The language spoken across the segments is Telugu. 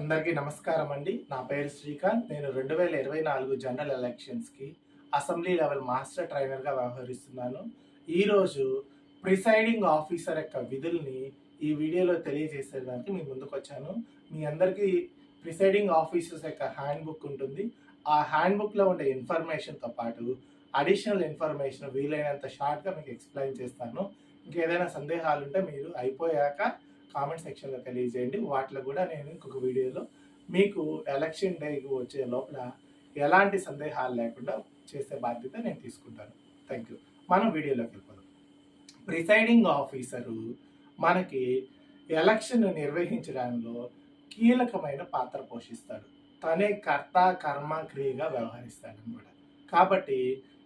అందరికీ నమస్కారం అండి. నా పేరు శ్రీకాంత్. నేను రెండు వేల ఇరవై నాలుగు జనరల్ ఎలక్షన్స్కి అసెంబ్లీ లెవెల్ మాస్టర్ ట్రైనర్గా వ్యవహరిస్తున్నాను. ఈరోజు ప్రిసైడింగ్ ఆఫీసర్ యొక్క విధుల్ని ఈ వీడియోలో తెలియజేసేదానికి మీ ముందుకు వచ్చాను. మీ అందరికీ ప్రిసైడింగ్ ఆఫీసర్స్ యొక్క హ్యాండ్ బుక్ ఉంటుంది. ఆ హ్యాండ్ బుక్లో ఉండే ఇన్ఫర్మేషన్తో పాటు అడిషనల్ ఇన్ఫర్మేషన్ వీలైనంత షార్ట్గా మీకు ఎక్స్ప్లెయిన్ చేస్తాను. ఇంకేదైనా సందేహాలు ఉంటే మీరు అయిపోయాక కామెంట్ సెక్షన్లో తెలియజేయండి. వాటిలో కూడా నేను ఇంకొక వీడియోలో మీకు ఎలక్షన్ డేకి వచ్చే లోపల ఎలాంటి సందేహాలు లేకుండా చేసే బాధ్యత నేను తీసుకుంటాను. థ్యాంక్ యూ మనం వీడియోలోకి వెళ్ళిపోదాం. ప్రిసైడింగ్ ఆఫీసరు మనకి ఎలక్షన్ నిర్వహించడంలో కీలకమైన పాత్ర పోషిస్తాడు. తనే కర్త కర్మ క్రియగా వ్యవహరిస్తాడు అనమాట కాబట్టి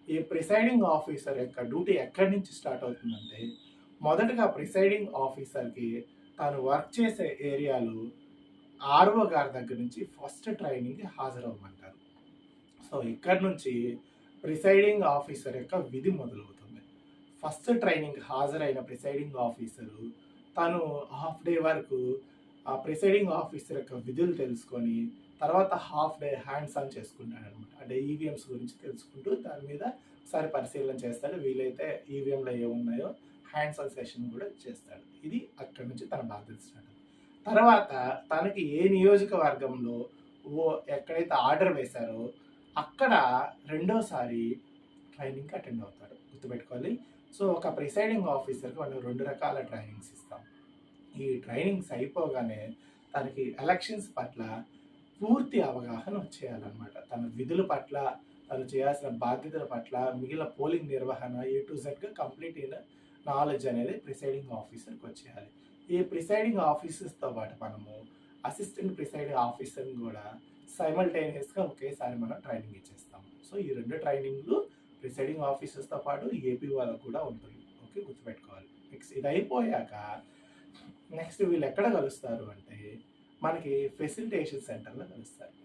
ఈ ప్రిసైడింగ్ ఆఫీసర్ యొక్క డ్యూటీ ఎక్కడి నుంచి స్టార్ట్ అవుతుందంటే మొదటగా ప్రిసైడింగ్ ఆఫీసర్కి తాను వర్క్ చేసే ఏరియాలో ఆర్ఓ గారి దగ్గర నుంచి ఫస్ట్ ట్రైనింగ్కి హాజరవ్వమంటారు. సో ఇక్కడ నుంచి ప్రిసైడింగ్ ఆఫీసర్ యొక్క విధి మొదలవుతుంది. ఫస్ట్ ట్రైనింగ్ హాజరైన ప్రిసైడింగ్ ఆఫీసరు తను హాఫ్ డే వరకు ఆ ప్రిసైడింగ్ ఆఫీసర్ యొక్క విధులు తెలుసుకొని తర్వాత హాఫ్ డే హ్యాండ్స్ ఆన్ చేసుకుంటాడు అనమాట అంటే ఈవీఎంస్ గురించి తెలుసుకుంటూ దాని మీద ఒకసారి పరిశీలన చేస్తాడు. వీలైతే ఈవీఎంలో ఏమున్నాయో హ్యాండ్స్ ఆన్ సెషన్ కూడా చేస్తాడు. ఇది అక్కడి నుంచి తన బాధ్యత స్టార్ట్ తర్వాత తనకి ఏ నియోజకవర్గంలో ఓ ఎక్కడైతే ఆర్డర్ వేశారో అక్కడ రెండోసారి ట్రైనింగ్కి అటెండ్ అవుతాడు. గుర్తుపెట్టుకోవాలి. సో ఒక ప్రిసైడింగ్ ఆఫీసర్కి మనం రెండు రకాల ట్రైనింగ్స్ ఇస్తాం. ఈ ట్రైనింగ్స్ అయిపోగానే తనకి ఎలక్షన్స్ పట్ల పూర్తి అవగాహన వచ్చేయాలన్నమాట. తన విధుల పట్ల తను చేయాల్సిన బాధ్యతల పట్ల మిగిలిన పోలింగ్ నిర్వహణ ఏ టు జెడ్గా కంప్లీట్ అయిన నాలెడ్జ్ అనేది ప్రిసైడింగ్ ఆఫీసర్కి వచ్చేయాలి. ఈ ప్రిసైడింగ్ ఆఫీసర్స్తో పాటు మనము అసిస్టెంట్ ప్రిసైడింగ్ ఆఫీసర్ని కూడా సైమల్టేనియస్గా ఒకేసారి మనం ట్రైనింగ్ ఇచ్చేస్తాము. సో ఈ రెండు ట్రైనింగ్లు ప్రిసైడింగ్ ఆఫీసర్స్తో పాటు ఏపీ వాళ్ళకు కూడా ఉంటుంది. ఓకే గుర్తుపెట్టుకోవాలి. నెక్స్ట్ ఇది అయిపోయాక నెక్స్ట్ వీళ్ళు ఎక్కడ కలుస్తారు అంటే మనకి ఫెసిలిటేషన్ సెంటర్లో కలుస్తారు.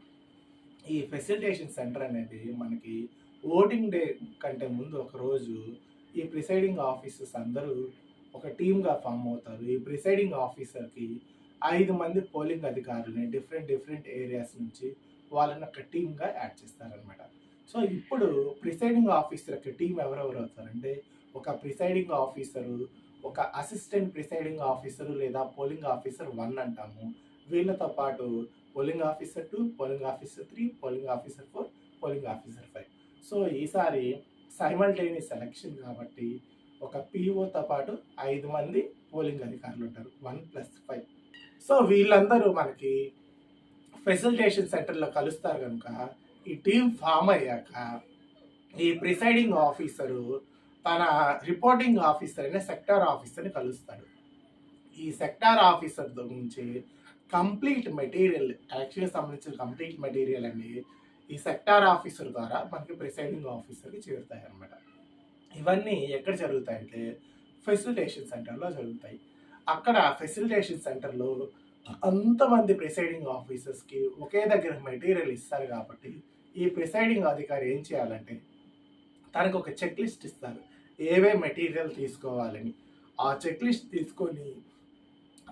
ఈ ఫెసిలిటేషన్ సెంటర్ అనేది మనకి ఓటింగ్ డే కంటే ముందు ఒక రోజు ఈ ప్రిసైడింగ్ ఆఫీసర్స్ అందరూ ఒక టీమ్గా ఫామ్ అవుతారు. ఈ ప్రిసైడింగ్ ఆఫీసర్కి ఐదు మంది పోలింగ్ అధికారులని డిఫరెంట్ డిఫరెంట్ ఏరియాస్ నుంచి వాళ్ళని ఒక టీమ్గా యాడ్ చేస్తారనమాట సో ఇప్పుడు ప్రిసైడింగ్ ఆఫీసర్కి టీం ఎవరెవరు అవుతారంటే ఒక ప్రిసైడింగ్ ఆఫీసరు ఒక అసిస్టెంట్ ప్రిసైడింగ్ ఆఫీసరు లేదా పోలింగ్ ఆఫీసర్ వన్ అంటాము. వీళ్ళతో పాటు polling officer two polling officer three polling officer four polling officer five so ఈసారి సైమల్టేనియస్ ఎలక్షన్ కాబట్టి ఒక పీఓతో పాటు ఐదు మంది పోలింగ్ అధికారులు ఉంటారు. One plus five. సో వీళ్ళందరూ మనకి ఫెసిలిటేషన్ సెంటర్లో కలుస్తారు కనుక ఈ టీం ఫామ్ అయ్యాక ఈ ప్రిసైడింగ్ ఆఫీసరు తన రిపోర్టింగ్ ఆఫీసర్ అనే సెక్టార్ ఆఫీసర్ని కలుస్తాడు. ఈ సెక్టార్ ఆఫీసర్ నుంచి కంప్లీట్ మెటీరియల్ ఎలక్షన్కి సంబంధించిన కంప్లీట్ మెటీరియల్ అండి ఈ సెక్టార్ ఆఫీసర్ ద్వారా మనకి ప్రిసైడింగ్ ఆఫీసర్కి చేరుతాయి అన్నమాట ఇవన్నీ ఎక్కడ జరుగుతాయంటే ఫెసిలిటేషన్ సెంటర్లో జరుగుతాయి. అక్కడ ఫెసిలిటేషన్ సెంటర్లో అంతమంది ప్రిసైడింగ్ ఆఫీసర్స్కి ఒకే దగ్గర మెటీరియల్ ఇస్తారు కాబట్టి ఈ ప్రిసైడింగ్ అధికారి ఏం చేయాలంటే తనకు ఒక చెక్ లిస్ట్ ఇస్తారు. ఏవే మెటీరియల్ తీసుకోవాలని. ఆ చెక్ లిస్ట్ తీసుకొని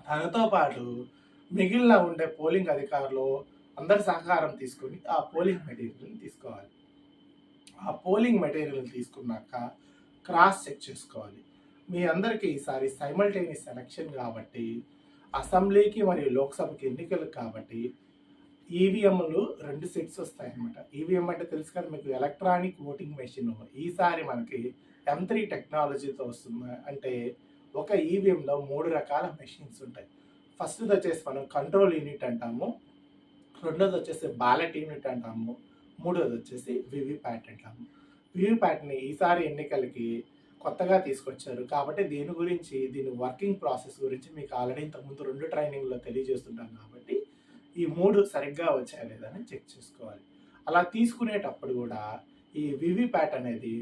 తనతో పాటు మిగిలిన ఉండే పోలింగ్ అధికారులు అందరి సహకారం తీసుకొని ఆ పోలింగ్ మెటీరియల్ని తీసుకోవాలి. ఆ పోలింగ్ మెటీరియల్ తీసుకున్నాక క్రాస్ చెక్ చేసుకోవాలి. మీ అందరికీ ఈసారి సైమల్టేనియస్ ఎలక్షన్ కాబట్టి అసెంబ్లీకి మరియు లోక్సభకి ఎన్నికలు కాబట్టి ఈవీఎంలు రెండు సెట్స్ వస్తాయన్నమాట. ఈవీఎం అంటే తెలుసు కదా మీకు ఎలక్ట్రానిక్ ఓటింగ్ మెషిన్. ఈసారి మనకి ఎం త్రీ టెక్నాలజీతో వస్తుంది అంటే ఒక ఈవీఎంలో మూడు రకాల మెషిన్స్ ఉంటాయి. ఫస్ట్ వచ్చేసి మనం కంట్రోల్ యూనిట్ అంటాము. రెండోది వచ్చేసి బ్యాలెట్ యూనిట్ అంటాము. మూడోది వచ్చేసి వివిప్యాట్ అంటాము. వివిప్యాట్ని ఈసారి ఎన్నికలకి కొత్తగా తీసుకొచ్చారు. కాబట్టి దీని గురించి దీని వర్కింగ్ ప్రాసెస్ గురించి మీకు ఆల్రెడీ ఇంతకుముందు రెండు ట్రైనింగ్లో తెలియజేస్తుంటాం కాబట్టి ఈ మూడు సరిగ్గా వచ్చాయా లేదని చెక్ చేసుకోవాలి. అలా తీసుకునేటప్పుడు కూడా ఈ వివిప్యాట్ అనేది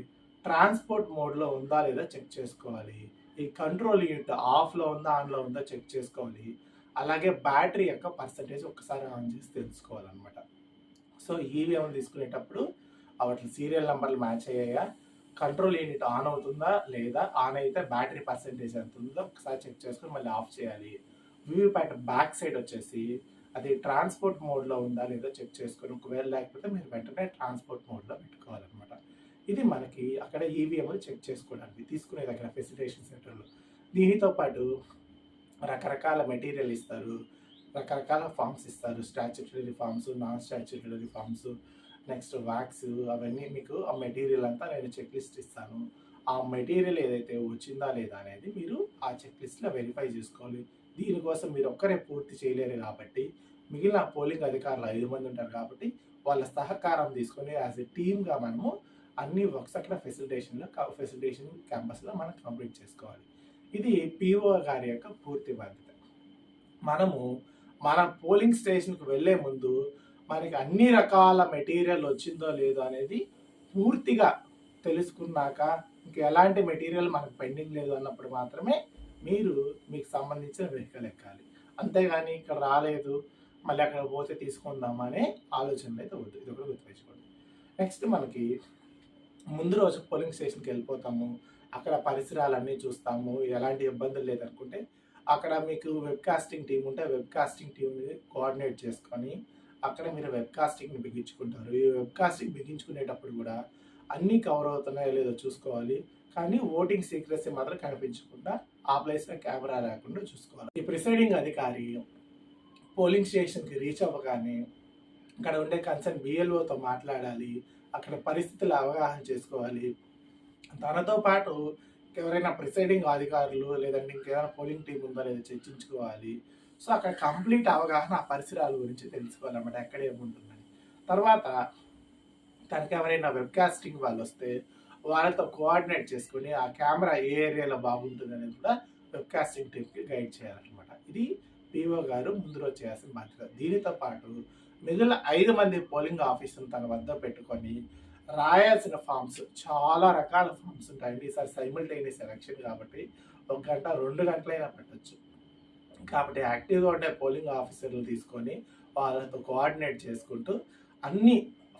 ట్రాన్స్పోర్ట్ మోడ్లో ఉందా లేదా చెక్ చేసుకోవాలి. ఈ కంట్రోల్ యూనిట్ ఆఫ్లో ఉందా ఆన్లో ఉందా చెక్ చేసుకోవాలి. అలాగే బ్యాటరీ యొక్క పర్సంటేజ్ ఒకసారి ఆన్ చేసి తెలుసుకోవాలన్నమాట. సో ఈవీఎం తీసుకునేటప్పుడు వాటి సీరియల్ నెంబర్లు మ్యాచ్ అయ్యాయా? కంట్రోల్ యూనిట్ ఆన్ అవుతుందా? లేదా ఆన్ అయితే బ్యాటరీ పర్సంటేజ్ ఎంత ఉందో ఒకసారి చెక్ చేసుకొని మళ్ళీ ఆఫ్ చేయాలి. వీవీప్యాట్ బ్యాక్ సైడ్ వచ్చేసి అది ట్రాన్స్పోర్ట్ మోడ్లో ఉందా లేదో చెక్ చేసుకొని ఒకవేళ లేకపోతే మీరు వెంటనే ట్రాన్స్పోర్ట్ మోడ్లో పెట్టుకోవాలన్నమాట. ఇది మనకి అక్కడ ఈవీఎం చెక్ చేసుకోవడానికి తీసుకునే దగ్గర ఫెసిలిటేషన్ సెంటర్లో. దీనితో పాటు రకరకాల మెటీరియల్ ఇస్తారు. రకరకాల ఫామ్స్ ఇస్తారు. Statutory forms non statutory forms next wax అవన్నీ మీకు ఆ మెటీరియల్ అంతా నేను చెక్ లిస్ట్ ఇస్తాను. ఆ మెటీరియల్ ఏదైతే వచ్చిందా లేదా అనేది మీరు ఆ చెక్ లిస్ట్లో వెరిఫై చేసుకోవాలి. దీనికోసం మీరు ఒక్కరే పూర్తి చేయలేరు కాబట్టి మిగిలిన పోలింగ్ అధికారులు ఐదు మంది ఉంటారు కాబట్టి వాళ్ళ సహకారం తీసుకొని యాజ్ ఎ టీమ్గా మనము అన్ని వర్క్స్ అక్కడ ఫెసిలిటేషన్లో ఫెసిలిటేషన్ క్యాంపస్లో మనం కంప్లీట్ చేసుకోవాలి. ఇది పిఓ గారి యొక్క పూర్తి బాధ్యత. మనము మన పోలింగ్ స్టేషన్కి వెళ్ళే ముందు మనకి అన్ని రకాల మెటీరియల్ వచ్చిందో లేదో అనేది పూర్తిగా తెలుసుకున్నాక ఇంక ఎలాంటి మెటీరియల్ మనకు పెండింగ్ లేదు అన్నప్పుడు మాత్రమే మీరు మీకు సంబంధించిన వెహికల్ ఎక్కాలి. అంతేగాని ఇక్కడ రాలేదు మళ్ళీ అక్కడ పోతే తీసుకుందామా అనే ఆలోచనలు అయితే వద్దు. ఇది కూడా గుర్తుపెట్టుకోండి. నెక్స్ట్ మనకి ముందు రోజు పోలింగ్ స్టేషన్కి వెళ్ళిపోతాము. అక్కడ పరిసరాలన్నీ చూస్తాము ఎలాంటి ఇబ్బందులు లేదనుకుంటే అక్కడ మీకు వెబ్ కాస్టింగ్ టీం ఉంటే వెబ్ కాస్టింగ్ టీంని కోఆర్డినేట్ చేసుకొని అక్కడ మీరు వెబ్ కాస్టింగ్ని బిగించుకుంటారు. ఈ వెబ్ కాస్టింగ్ బిగించుకునేటప్పుడు కూడా అన్నీ కవర్ అవుతున్నాయో లేదో చూసుకోవాలి. కానీ ఓటింగ్ సీక్రెసీ మాత్రం కనిపించకుండా ఆ ప్లేస్లో కెమెరా లేకుండా చూసుకోవాలి. ఈ ప్రిసైడింగ్ అధికారి పోలింగ్ స్టేషన్కి రీచ్ అవ్వగానే అక్కడ ఉండే కన్సర్న్ బిఎల్ఓతో మాట్లాడాలి. అక్కడ పరిస్థితులు అవగాహన చేసుకోవాలి. తనతో పాటు ఎవరైనా ప్రిసైడింగ్ అధికారులు లేదంటే ఇంకేదైనా పోలింగ్ టీం ఉందో లేదో చర్చించుకోవాలి. సో అక్కడ కంప్లీట్ అవగాహన ఆ పరిసరాల గురించి తెలుసుకోవాలన్నమాట. ఎక్కడ ఏముంటుందని. తర్వాత తనకి ఎవరైనా వెబ్కాస్టింగ్ వాళ్ళు వస్తే వాళ్ళతో కోఆర్డినేట్ చేసుకుని ఆ కెమెరా ఏ ఏరియాలో బాగుంటుంది అనేది కూడా వెబ్కాస్టింగ్ టీమ్కి గైడ్ చేయాలన్నమాట. ఇది పిఓ గారు ముందు రోజు చేయాల్సిన బాధ్యత. దీనితో పాటు మిగిలిన ఐదు మంది పోలింగ్ ఆఫీసును తన వద్ద పెట్టుకొని రాయాల్సిన ఫామ్స్ చాలా రకాల ఫామ్స్ ఉంటాయండి ఈసారి సైమిల్టైనియస్ ఎలక్షన్ కాబట్టి ఒక గంట రెండు గంటలైనా పెట్టచ్చు. కాబట్టి యాక్టివ్గా ఉండే పోలింగ్ ఆఫీసర్లు తీసుకొని వాళ్ళతో కోఆర్డినేట్ చేసుకుంటూ అన్ని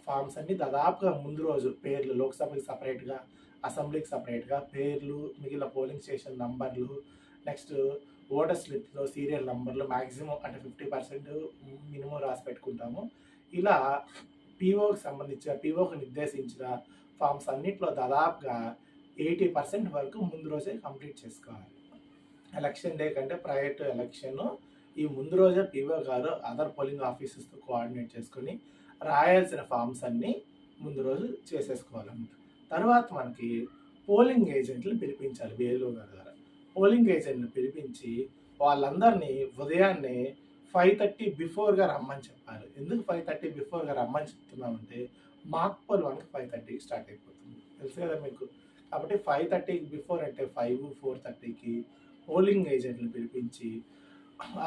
ఫామ్స్ అన్ని దాదాపుగా ముందు రోజు పేర్లు లోక్సభకి సపరేట్గా అసెంబ్లీకి సపరేట్గా పేర్లు మిగిలిన పోలింగ్ స్టేషన్ నంబర్లు నెక్స్ట్ ఓటర్ స్లిప్లో సీరియల్ నంబర్లు మ్యాక్సిమం అంటే ఫిఫ్టీ పర్సెంట్ మినిమం రాసి పెట్టుకుంటాము. ఇలా పీఓకి సంబంధించిన పీఓకి నిర్దేశించిన ఫామ్స్ అన్నిట్లో దాదాపుగా ఎయిటీ పర్సెంట్ వరకు ముందు రోజే కంప్లీట్ చేసుకోవాలి. ఎలక్షన్ డే కంటే ప్రైవేట్ ఎలక్షన్ ఈ ముందు రోజే పీఓ గారు అదర్ పోలింగ్ ఆఫీసెస్తో కోఆర్డినేట్ చేసుకొని రాయాల్సిన ఫామ్స్ అన్నీ ముందు రోజు చేసేసుకోవాలన్నమాట. తర్వాత మనకి పోలింగ్ ఏజెంట్లు పిలిపించాలి బిఎల్ఓ గారు ద్వారా. పోలింగ్ ఏజెంట్ని పిలిపించి వాళ్ళందరినీ ఉదయాన్నే ఫైవ్ థర్టీ బిఫోర్గా రమ్మని చెప్పారు. ఎందుకు ఫైవ్ థర్టీ బిఫోర్గా రమ్మని చెప్తున్నామంటే మాక్ పోల్ వన్కి ఫైవ్ థర్టీకి స్టార్ట్ అయిపోతుంది. తెలుసు కదా మీకు. కాబట్టి ఫైవ్ థర్టీకి బిఫోర్ అంటే ఫైవ్ ఫోర్ థర్టీకి పోలింగ్ ఏజెంట్లు పిలిపించి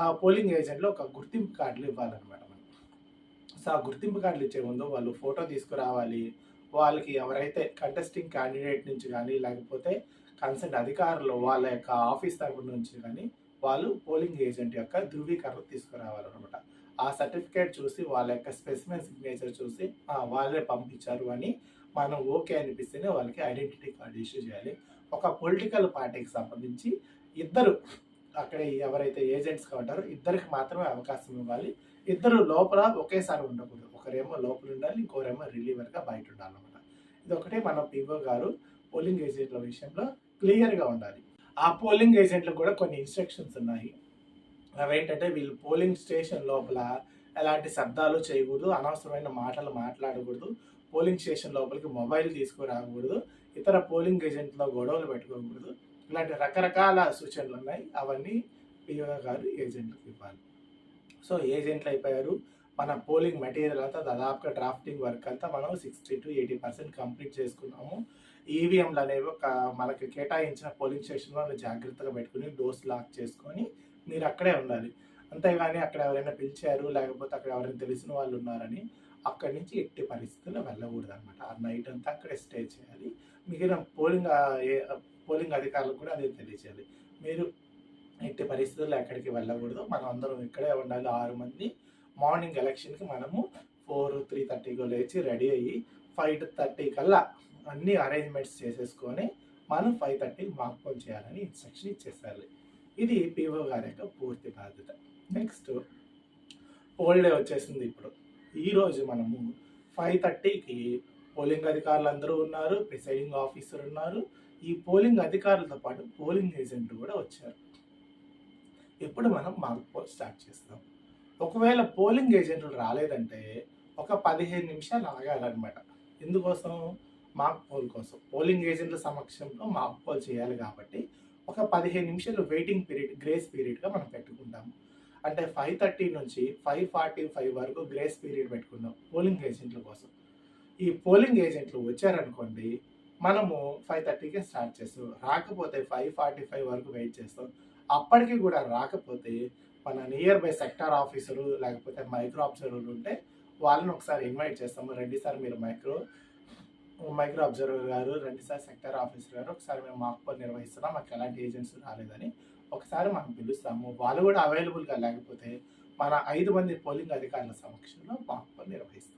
ఆ పోలింగ్ ఏజెంట్లో ఒక గుర్తింపు కార్డులు ఇవ్వాలన్నమాట సో ఆ గుర్తింపు కార్డులు ఇచ్చే ముందు వాళ్ళు ఫోటో తీసుకురావాలి. వాళ్ళకి ఎవరైతే కంటెస్టింగ్ క్యాండిడేట్ నుంచి కానీ లేకపోతే కన్సర్ట్ అధికారులు వాళ్ళ యొక్క ఆఫీస్ తరపు నుంచి కానీ వాళ్ళు పోలింగ్ ఏజెంట్ యొక్క ధృవీకరణ తీసుకురావాలన్నమాట. ఆ సర్టిఫికేట్ చూసి వాళ్ళ యొక్క స్పెసిమెన్ సిగ్నేచర్ చూసి వాళ్ళే పంపించారు అని మనం ఓకే అనిపిస్తేనే వాళ్ళకి ఐడెంటిటీ కార్డు ఇష్యూ చేయాలి. ఒక పొలిటికల్ పార్టీకి సంబంధించి ఇద్దరు అక్కడ ఎవరైతే ఏజెంట్స్గా ఉంటారో ఇద్దరికి మాత్రమే అవకాశం ఇవ్వాలి. ఇద్దరు లోపల ఒకేసారి ఉండకూడదు. ఒకరేమో లోపల ఉండాలి ఇంకోరేమో రిలీవర్గా బయట ఉండాలన్నమాట. ఇది ఒకటే మన పీఓ గారు పోలింగ్ ఏజెంట్ల విషయంలో క్లియర్గా ఉండాలి. ఆ పోలింగ్ ఏజెంట్లకు కూడా కొన్ని ఇన్స్ట్రక్షన్స్ ఉన్నాయి. అవేంటంటే వీళ్ళు పోలింగ్ స్టేషన్ లోపల ఎలాంటి శబ్దాలు చేయకూడదు అనవసరమైన మాటలు మాట్లాడకూడదు పోలింగ్ స్టేషన్ లోపలికి మొబైల్ తీసుకురాకూడదు ఇతర పోలింగ్ ఏజెంట్లో గొడవలు పెట్టుకోకూడదు. ఇలాంటి రకరకాల సూచనలు ఉన్నాయి. అవన్నీ పిఓ గారు ఏజెంట్లకు ఇవ్వాలి. సో ఏజెంట్లు అయిపోయారు. మన పోలింగ్ మెటీరియల్ అంతా దాదాపుగా డ్రాఫ్టింగ్ వర్క్ అంతా మనం sixty to eighty percent complete చేసుకున్నాము. ఈవీఎంలు అనేవి ఒక మనకి కేటాయించిన పోలింగ్ స్టేషన్లో జాగ్రత్తగా పెట్టుకుని డోర్స్ లాక్ చేసుకొని మీరు అక్కడే ఉండాలి. అంతేగాని అక్కడ ఎవరైనా పిలిచారు లేకపోతే అక్కడ ఎవరైనా తెలిసిన వాళ్ళు ఉన్నారని అక్కడి నుంచి ఎట్టి పరిస్థితుల్లో వెళ్ళకూడదు అనమాట ఆ నైట్ అంతా అక్కడే స్టే చేయాలి. మిగిలిన పోలింగ్ ఏ- పోలింగ్ అధికారులకు కూడా అదే తెలియజేయాలి మీరు ఎట్టి పరిస్థితుల్లో ఎక్కడికి వెళ్ళకూడదు. మనం అందరం ఇక్కడే ఉండాలి. ఆరు మంది మార్నింగ్ ఎలక్షన్కి మనము ఫోర్ త్రీ థర్టీకి లేచి రెడీ అయ్యి ఫైవ్ థర్టీ కల్లా అన్ని అరేంజ్మెంట్స్ చేసేసుకొని మనం ఫైవ్ థర్టీకి మార్క్పోన్ చేయాలని ఇన్స్ట్రక్షన్ ఇచ్చేసారు ఇది పిఓ గారి యొక్క పూర్తి బాధ్యత. నెక్స్ట్ పోల్ డే వచ్చేసింది ఇప్పుడు. ఈరోజు మనము ఫైవ్ థర్టీకి పోలింగ్ అధికారులు అందరూ ఉన్నారు ప్రిసైడింగ్ ఆఫీసర్ ఉన్నారు. ఈ పోలింగ్ అధికారులతో పాటు పోలింగ్ ఏజెంట్ కూడా వచ్చారు. ఇప్పుడు మనం మాక్ పోల్ స్టార్ట్ చేస్తాం? ఒకవేళ పోలింగ్ ఏజెంట్లు రాలేదంటే ఒక పదిహేను నిమిషాలు ఆగాలన్నమాట. ఎందుకోసం? మాక్ పోల్ కోసం. పోలింగ్ ఏజెంట్ల సమక్షంలో మాక్ పోల్ చేయాలి కాబట్టి ఒక పదిహేను నిమిషాలు వెయిటింగ్ పీరియడ్ గ్రేస్ పీరియడ్గా మనం పెట్టుకుంటాము. అంటే ఫైవ్ థర్టీ నుంచి ఫైవ్ ఫార్టీ ఫైవ్ వరకు గ్రేస్ పీరియడ్ పెట్టుకున్నాం పోలింగ్ ఏజెంట్ల కోసం. ఈ పోలింగ్ ఏజెంట్లు వచ్చారనుకోండి మనము ఫైవ్ థర్టీకే స్టార్ట్ చేస్తాం. రాకపోతే ఫైవ్ ఫార్టీ ఫైవ్ వరకు వెయిట్ చేస్తాం. అప్పటికి కూడా రాకపోతే మన నియర్ బై సెక్టార్ ఆఫీసరు లేకపోతే మైక్రో అబ్జర్వర్ ఉంటే వాళ్ళని ఒకసారి ఇన్వైట్ చేస్తాము. రండి సార్ మీరు మైక్రో మైక్రో అబ్జర్వర్ గారు రండి సెక్టర్ ఆఫీసర్ గారు ఒకసారి మేము మాక్పోల్ నిర్వహిస్తున్నాం మాకు ఎలాంటి ఏజెంట్స్ రాలేదని ఒకసారి మనం పిలుస్తాము. వాళ్ళు కూడా అవైలబుల్గా లేకపోతే మన ఐదు మంది పోలింగ్ అధికారుల సమక్షంలో మాక్ పోల్ నిర్వహిస్తాం.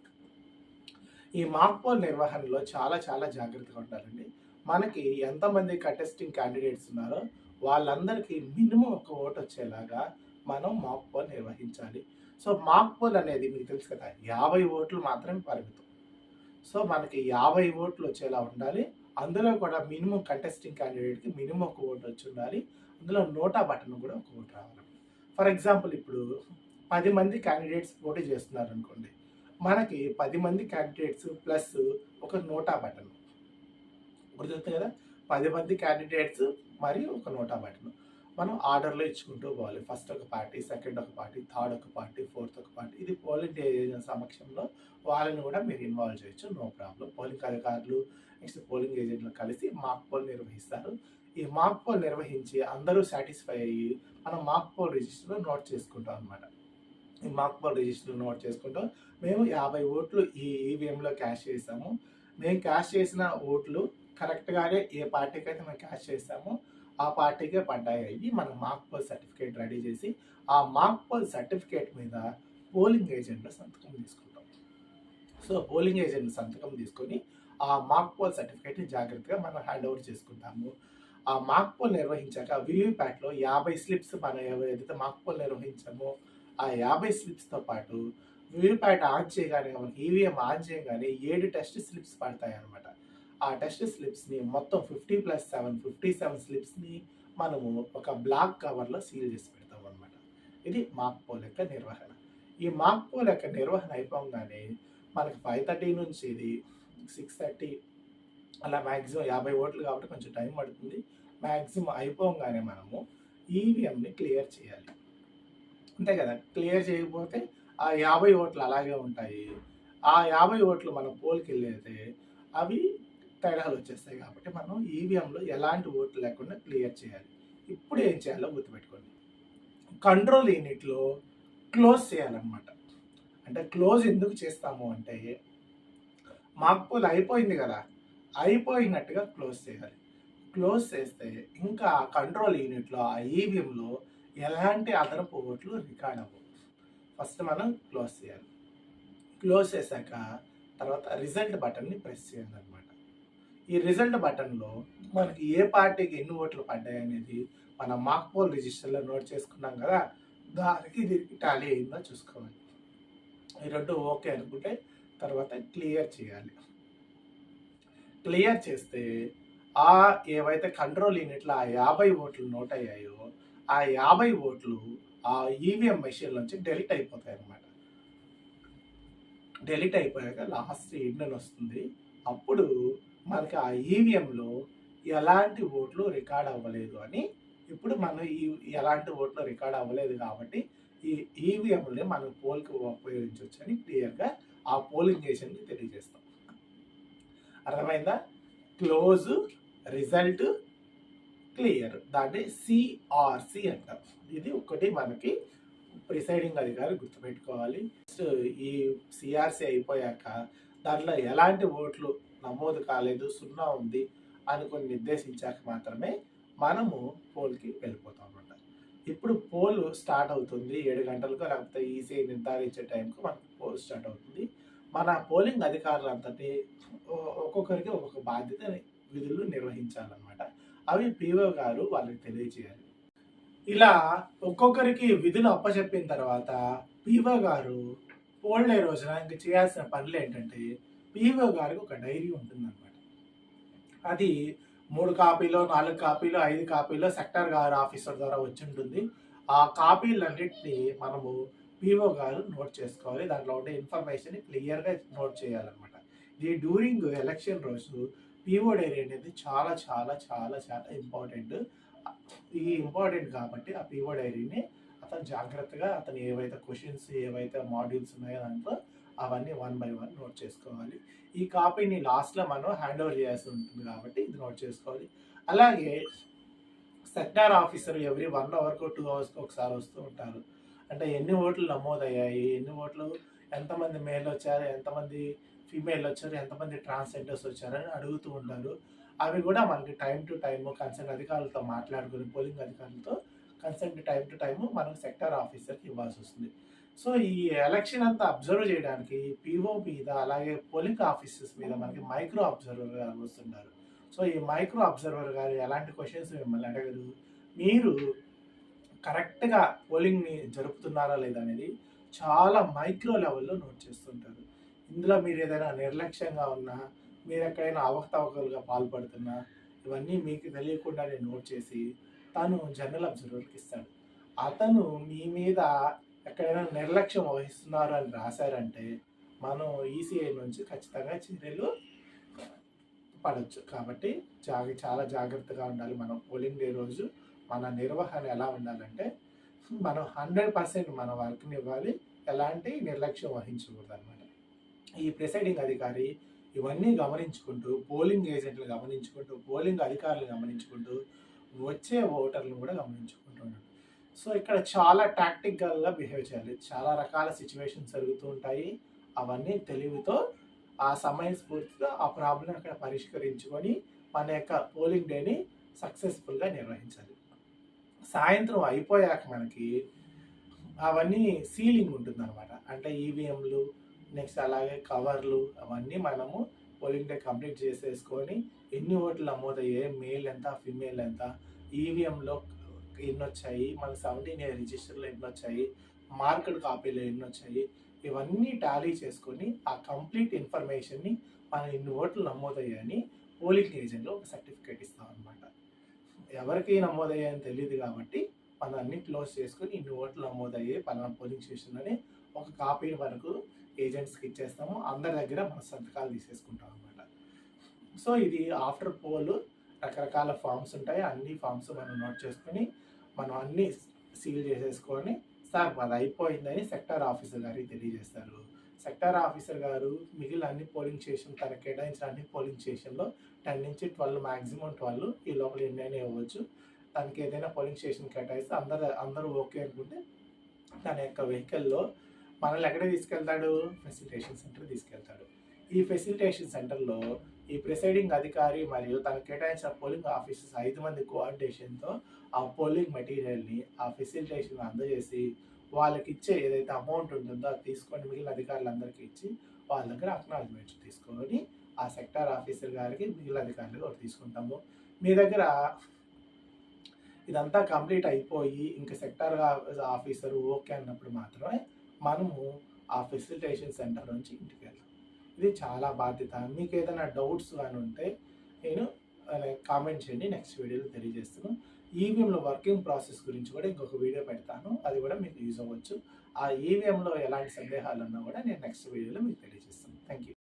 ఈ మాక్ పోల్ నిర్వహణలో చాలా చాలా జాగ్రత్తగా ఉండాలండి. మనకి ఎంతమంది కంటెస్టింగ్ క్యాండిడేట్స్ ఉన్నారో వాళ్ళందరికీ మినిమం ఒక ఓటు వచ్చేలాగా మనం మాక్ పోల్ నిర్వహించాలి. సో మాక్ పోల్ అనేది మీకు తెలుసు కదా యాభై ఓట్లు మాత్రమే పరిమితం. సో మనకి యాభై ఓట్లు వచ్చేలా ఉండాలి. అందులో కూడా మినిమం కంటెస్టింగ్ క్యాండిడేట్కి మినిమం ఒక ఓటు వచ్చి ఉండాలి. అందులో నోటా బటన్ కూడా ఒక ఓటు రావాలి. ఫర్ ఎగ్జాంపుల్ ఇప్పుడు పది మంది క్యాండిడేట్స్ పోటీ చేస్తున్నారు అనుకోండి మనకి పది మంది క్యాండిడేట్స్ ప్లస్ ఒక నోటా బటన్. గుర్తుంది కదా? పది మంది క్యాండిడేట్స్ మరియు ఒక నోటా బటన్. మనం ఆర్డర్లో ఇచ్చుకుంటూ పోవాలి. ఫస్ట్ ఒక పార్టీ సెకండ్ ఒక పార్టీ థర్డ్ ఒక పార్టీ ఫోర్త్ ఒక పార్టీ. ఇది పోలింగ్ ఏజెంట్ సమక్షంలో వాళ్ళని కూడా మీరు ఇన్వాల్వ్ చేయొచ్చు. No problem. పోలింగ్ అధికారులు నెక్స్ట్ పోలింగ్ ఏజెంట్లు కలిసి మాక్ పోల్ నిర్వహిస్తారు. ఈ మాక్ పోల్ నిర్వహించి అందరూ సాటిస్ఫై అయ్యి మనం మాక్ పోల్ రిజిస్టర్లో నోట్ చేసుకుంటాం అనమాట ఈ మాక్ పోల్ రిజిస్టర్ నోట్ చేసుకుంటాం. మేము యాభై ఓట్లు ఈ ఈవీఎంలో క్యాష్ చేసాము. మేము క్యాష్ చేసిన ఓట్లు కరెక్ట్గానే ఏ పార్టీకి అయితే మేము క్యాష్ చేసామో ఆ పార్టీకే పడ్డాయి. అయ్యి మనం మార్క్ పోల్ సర్టిఫికేట్ రెడీ చేసి ఆ మార్క్ పోల్ సర్టిఫికేట్ మీద పోలింగ్ ఏజెంట్ల సంతకం తీసుకుంటాం. సో పోలింగ్ ఏజెంట్ సంతకం తీసుకొని ఆ మార్క్ పోల్ సర్టిఫికేట్ని జాగ్రత్తగా మనం హ్యాండ్ ఓవర్ చేసుకుంటాము. ఆ మార్క్ పోల్ నిర్వహించాక వివిప్యాట్లో యాభై స్లిప్స్ మనం ఏదైతే మార్క్ పోల్ నిర్వహించామో ఆ యాభై స్లిప్స్తో పాటు వివిప్యాట్ ఆన్ చేయగానే మనకి ఈవీఎం ఆన్ చేయగానే ఏడు టెస్ట్ స్లిప్స్ పడతాయి అనమాట ఆ టెస్ట్ స్లిప్స్ని మొత్తం fifty plus seven fifty seven స్లిప్స్ని మనము ఒక బ్లాక్ కవర్లో సీల్ చేసి పెడతాం అనమాట ఇది మాక్ పోల్ యొక్క నిర్వహణ. ఈ మాక్ పోల్ యొక్క నిర్వహణ అయిపోగానే మనకి ఫైవ్ థర్టీ నుంచి ఇది సిక్స్ థర్టీ అలా మ్యాక్సిమం యాభై ఓట్లు కాబట్టి కొంచెం టైం పడుతుంది. మ్యాక్సిమం అయిపోగానే మనము ఈవీఎంని క్లియర్ చేయాలి. అంతే కదా? క్లియర్ చేయకపోతే ఆ యాభై ఓట్లు అలాగే ఉంటాయి. ఆ యాభై ఓట్లు మనం పోల్కి వెళ్ళేస్తే అవి తేడాలు వచ్చేస్తాయి కాబట్టి మనం ఈవీఎంలో ఎలాంటి ఓట్లు లేకుండా క్లియర్ చేయాలి. ఇప్పుడు ఏం చేయాలో గుర్తుపెట్టుకోండి. కంట్రోల్ యూనిట్లో క్లోజ్ చేయాలన్నమాట. అంటే క్లోజ్ ఎందుకు చేస్తాము అంటే మాకు పోల్ అయిపోయింది కదా అయిపోయినట్టుగా క్లోజ్ చేయాలి. క్లోజ్ చేస్తే ఇంకా కంట్రోల్ యూనిట్లో ఆ ఈవీఎంలో ఎలాంటి అదనపు ఓట్లు రికార్డ్ అవ్వవు. ఫస్ట్ మనం క్లోజ్ చేయాలి. క్లోజ్ చేశాక తర్వాత రిజల్ట్ బటన్ని ప్రెస్ చేయాలన్నమాట. ఈ రిజల్ట్ బటన్లో మనకి ఏ పార్టీకి ఎన్ని ఓట్లు పడ్డాయి అనేది మన మాక్ పోల్ రిజిస్టర్లో నోట్ చేసుకున్నాం కదా దానికి దీనికి టాలీ అయిందో చూసుకోవాలి. ఈ రెండు ఓకే అనుకుంటే తర్వాత క్లియర్ చేయాలి. క్లియర్ చేస్తే ఆ ఏవైతే కంట్రోల్ యూనిట్లో ఆ యాభై ఓట్లు నోట్ అయ్యాయో ఆ యాభై ఓట్లు ఆ ఈవీఎం మెషిన్ నుంచి డెలిట్ అయిపోతాయి అన్నమాట. డెలిట్ అయిపోయాక లాస్ట్ ఎండ్ వస్తుంది. అప్పుడు మనకి ఆ ఈవీఎంలో ఎలాంటి ఓట్లు రికార్డ్ అవ్వలేదు అని ఇప్పుడు మనం ఈ ఎలాంటి ఓట్లు రికార్డ్ అవ్వలేదు కాబట్టి ఈ ఈవీఎంని మనం పోల్కి ఉపయోగించవచ్చు అని క్లియర్గా ఆ పోలింగ్ ఏజెంట్కి తెలియజేస్తాం. అర్థమైందా? Close result clear. దాన్ని సిఆర్సి అంటాం. ఇది ఒకటి మనకి ప్రిసైడింగ్ అధికారి గుర్తుపెట్టుకోవాలి. నెక్స్ట్ ఈ సిఆర్సి అయిపోయాక దాంట్లో ఎలాంటి ఓట్లు నమోదు కాలేదు సున్నా ఉంది అనుకుని నిర్దేశించాక మాత్రమే మనము పోల్కి వెళ్ళిపోతాం అనమాట ఇప్పుడు పోల్ స్టార్ట్ అవుతుంది ఏడు గంటలకు లేకపోతే ఈసీ నిర్ధారించే టైంకు మనకు పోల్ స్టార్ట్ అవుతుంది. మన పోలింగ్ అధికారులంతటి ఒక్కొక్కరికి ఒక్కొక్క బాధ్యత విధులు నిర్వహించాలన్నమాట. అవి పీఓ గారు వాళ్ళకి తెలియజేయాలి. ఇలా ఒక్కొక్కరికి విధులు అప్పచెప్పిన తర్వాత పీఓ గారు పోల్డే రోజున ఇంక చేయాల్సిన పనులు ఏంటంటే పీఓ గారికి ఒక డైరీ ఉంటుందన్నమాట. అది మూడు కాపీలో నాలుగు కాపీలో ఐదు కాపీలో సెక్టర్ గారు ఆఫీసర్ ద్వారా వచ్చి ఉంటుంది. ఆ కాపీలన్నింటినీ మనము పీఓ గారు నోట్ చేసుకోవాలి. దాంట్లో ఉండే ఇన్ఫర్మేషన్ క్లియర్గా నోట్ చేయాలన్నమాట. ఇది డ్యూరింగ్ ఎలక్షన్ రోజు పీఓ డైరీ అనేది చాలా చాలా చాలా చాలా ఇంపార్టెంట్ ఈ ఇంపార్టెంట్ కాబట్టి ఆ పీఓ డైరీని అతను జాగ్రత్తగా అతను ఏవైతే క్వశ్చన్స్ ఏవైతే మాడ్యూల్స్ ఉన్నాయో దాంట్లో అవన్నీ వన్ బై వన్ నోట్ చేసుకోవాలి. ఈ కాపీని లాస్ట్లో మనం హ్యాండ్ ఓవర్ చేయాల్సి ఉంటుంది కాబట్టి ఇది నోట్ చేసుకోవాలి. అలాగే సెక్టార్ ఆఫీసర్ ఎవ్రీ వన్ అవర్కు టూ అవర్స్కి ఒకసారి వస్తూ ఉంటారు. అంటే ఎన్ని ఓట్లు నమోదయ్యాయి ఎన్ని ఓట్లు ఎంతమంది మేల్ వచ్చారు ఎంతమంది ఫీమేల్ వచ్చారు ఎంతమంది ట్రాన్స్జెండర్స్ వచ్చారని అడుగుతూ ఉంటారు. అవి కూడా మనకి టైం టు టైం కన్సర్న్ అధికారులతో మాట్లాడుకుని పోలింగ్ అధికారులతో కన్సర్న్ టైం టు టైము మనం సెక్టార్ ఆఫీసర్కి ఇవ్వాల్సి వస్తుంది. సో ఈ ఎలక్షన్ అంతా అబ్జర్వ్ చేయడానికి పీఓ మీద అలాగే పోలింగ్ ఆఫీసెస్ మీద మనకి మైక్రో అబ్జర్వర్ గారు వస్తున్నారు. సో ఈ మైక్రో అబ్జర్వర్ గారు ఎలాంటి క్వశ్చన్స్ మిమ్మల్ని అడగరు? మీరు కరెక్ట్గా పోలింగ్ని జరుపుతున్నారా లేదా అనేది చాలా మైక్రో లెవెల్లో నోట్ చేస్తుంటారు. ఇందులో మీరు ఏదైనా నిర్లక్ష్యంగా ఉన్నా మీరు ఎక్కడైనా అవకతవకలుగా పాల్పడుతున్నా ఇవన్నీ మీకు తెలియకుండానే నోట్ చేసి తను జనరల్ అబ్జర్వర్కి ఇస్తాడు. అతను మీ మీద ఎక్కడైనా నిర్లక్ష్యం వహిస్తున్నారు అని రాశారంటే మనం ఈసీఐ నుంచి ఖచ్చితంగా చర్యలు పడవచ్చు కాబట్టి జాగ చాలా జాగ్రత్తగా ఉండాలి. మనం పోలింగ్ డే రోజు మన నిర్వహణ ఎలా ఉండాలంటే మనం హండ్రెడ్ పర్సెంట్ మన వర్క్ని ఇవ్వాలి. ఎలాంటి నిర్లక్ష్యం వహించకూడదు అనమాట ఈ ప్రిసైడింగ్ అధికారి ఇవన్నీ గమనించుకుంటూ పోలింగ్ ఏజెంట్లు గమనించుకుంటూ పోలింగ్ అధికారులు గమనించుకుంటూ వచ్చే ఓటర్లు కూడా గమనించుకుంటూ ఉన్నాడు సో ఇక్కడ చాలా టాక్టికల్గా బిహేవ్ చేయాలి. చాలా రకాల సిచ్యువేషన్స్ జరుగుతూ ఉంటాయి. అవన్నీ తెలివితో ఆ సమయ స్ఫూర్తితో ఆ ప్రాబ్లం అక్కడ పరిష్కరించుకొని మన యొక్క పోలింగ్ డేని సక్సెస్ఫుల్గా నిర్వహించాలి. సాయంత్రం అయిపోయాక మనకి అవన్నీ సీలింగ్ ఉంటుంది అనమాట అంటే ఈవీఎంలు నెక్స్ట్ అలాగే కవర్లు అవన్నీ మనము పోలింగ్ డే కంప్లీట్ చేసేసుకొని ఎన్ని ఓట్లు నమోదయ్యాయి మేల్ ఎంత ఫిమేల్ ఎంత ఈవీఎంలో ఎన్ని వచ్చాయి మన సెవెంటీన్ ఇయర్ రిజిస్టర్లో ఎన్ని వచ్చాయి మార్కెట్ కాపీలో ఎన్ని వచ్చాయి ఇవన్నీ టాలీ చేసుకొని ఆ కంప్లీట్ ఇన్ఫర్మేషన్ని మన ఇన్ని ఓట్లు నమోదయ్యాయని పోలింగ్ ఏజెంట్లో ఒక సర్టిఫికేట్ ఇస్తాం అనమాట ఎవరికి నమోదయ్యాయని తెలియదు కాబట్టి మనం అన్ని క్లోజ్ చేసుకొని ఇన్ని ఓట్లు నమోదయ్యాయి పలానా పోలింగ్ స్టేషన్ అని ఒక కాపీ వరకు ఏజెంట్స్కి ఇచ్చేస్తాము అందరి దగ్గర మన సంతకాలు తీసేసుకుంటాం అనమాట సో ఇది ఆఫ్టర్ పోల్ రకరకాల ఫామ్స్ ఉంటాయి అన్ని ఫామ్స్ మనం నోట్ చేసుకొని మనం అన్ని సీల్ చేసేసుకొని సార్ మాది అయిపోయిందని సెక్టార్ ఆఫీసర్ గారికి తెలియజేస్తారు. సెక్టార్ ఆఫీసర్ గారు మిగిలిన అన్ని పోలింగ్ స్టేషన్ తన కేటాయించిన అన్ని పోలింగ్ స్టేషన్లో టెన్ నుంచి ట్వెల్వ్ మ్యాక్సిమం ట్వెల్వ్ ఈ లోపల ఎన్నైనా ఇవ్వచ్చు. తనకి ఏదైనా పోలింగ్ స్టేషన్ కేటాయిస్తే అందరు అందరూ ఓకే అనుకుంటే తన యొక్క వెహికల్లో మనల్ని ఎక్కడ తీసుకెళ్తాడు? ఫెసిలిటేషన్ సెంటర్ తీసుకెళ్తాడు. ఈ ఫెసిలిటేషన్ సెంటర్లో ఈ ప్రిసైడింగ్ అధికారి మరియు తనకు కేటాయించిన పోలింగ్ ఆఫీసర్స్ ఐదు మంది కోఆర్డినేషన్తో ఆ పోలింగ్ మెటీరియల్ని ఆ ఫెసిలిటేషన్ అందజేసి వాళ్ళకి ఇచ్చే ఏదైతే అమౌంట్ ఉంటుందో అది తీసుకొని మిగిలిన అధికారులందరికీ ఇచ్చి వాళ్ళ దగ్గర అక్నాలజ్మెంట్ తీసుకొని ఆ సెక్టార్ ఆఫీసర్ గారికి మిగిలిన అధికారులు కూడా తీసుకుంటాము. మీ దగ్గర ఇదంతా కంప్లీట్ అయిపోయి ఇంకా సెక్టార్ ఆఫీసర్ ఓకే అన్నప్పుడు మాత్రమే మనము ఆ ఫెసిలిటేషన్ సెంటర్ నుంచి ఇంటికి వెళ్తాం. ఇది చాలా బాధ్యత. మీకు ఏదైనా డౌట్స్ కానీ ఉంటే నేను కామెంట్ చేయండి. నెక్స్ట్ వీడియోలో తెలియజేస్తాను ఈవీఎంలో వర్కింగ్ ప్రాసెస్ గురించి కూడా ఇంకొక వీడియో పెడతాను. అది కూడా మీకు యూజ్ అవ్వచ్చు. ఆ ఈవీఎంలో ఎలాంటి సందేహాలు ఉన్నా కూడా నేను నెక్స్ట్ వీడియోలో మీకు తెలియజేస్తాను. Thank you